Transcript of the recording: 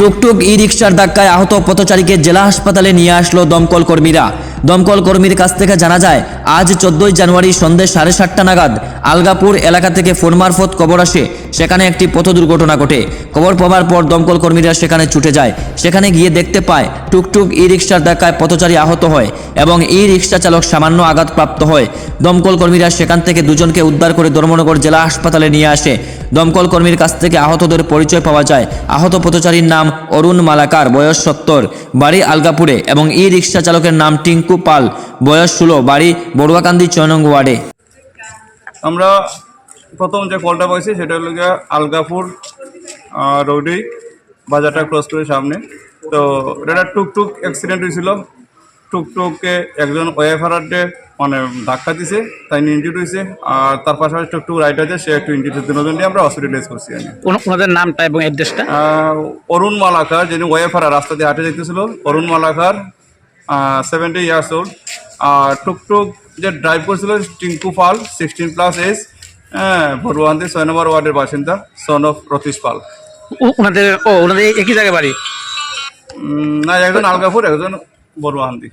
টুকটুক ই রিক্সার ধাক্কায় আহত পথচারীকে জেলা হাসপাতালে নিয়ে আসলো দমকল কর্মীরা। দমকল কর্মীর কাছ থেকে জানা যায়, আজ চোদ্দই জানুয়ারি সন্ধ্যে সাড়ে সাতটা নাগাদ আলগাপুর এলাকা থেকে ফোন মারফত কবর আসে, সেখানে একটি পথ দুর্ঘটনা ঘটে। খবর পাওয়ার পর দমকল কর্মীরা সেখানে ছুটে যায়। সেখানে গিয়ে দেখতে পায় টুকটুক ই রিক্সার ধাক্কায় পথচারী আহত হয় এবং ই রিক্সা চালক সামান্য আঘাতপ্রাপ্ত হয়। দমকল কর্মীরা সেখান থেকে দুজনকে উদ্ধার করে ধর্মনগর জেলা হাসপাতালে নিয়ে আসে। দমকল কর্মীর কাছ থেকে আহতদের পরিচয় পাওয়া যায়। আহত পথচারীর নাম অরুণ মালাকার, বয়স সত্তর, বাড়ি আলগাপুরে এবং ই রিক্সা চালকের নাম টিঙ্কু পাল, বয়স ষোলো, বাড়ি বড়ুয়াকান্দি চয়নং ওয়ার্ডে। আমরা প্রথম যে কলটা পাইছি, সেটা হলো আলগাপুর রোডেই বাজারটা ক্রস করে সামনে। তো এটা টুকটুক অ্যাক্সিডেন্ট হয়েছিল। টুকটুককে একজন ওয়েফারারকে মানে ধাক্কা দিছে তাই ইনজিউড হয়েছে। আর তার পাশাপাশি টুকটুক রাইড আছে সে একটু ইনজিউড দুজনকে আমরা হসপিটালাইজ করছি ওনাদের নামটা এবং অ্যাড্রেসটা অরুণ মালাকার যিনি ওয়েফারার রাস্তা দিয়ে হাঁটে যেতেছিল Arun Malakar seventy years old আর টুকটুক যে ড্রাইভ করছিল Tinku Pal sixteen plus age হ্যাঁ ভরুয়ান্তি ছয় নম্বর ওয়ার্ডের বাসিন্দা সন অফ রতীশ পাল। ওনাদের ও ওনাদের একই জায়গায় বাড়ি? না একজন আলগাপুর একজন বড়ুয়ান্তি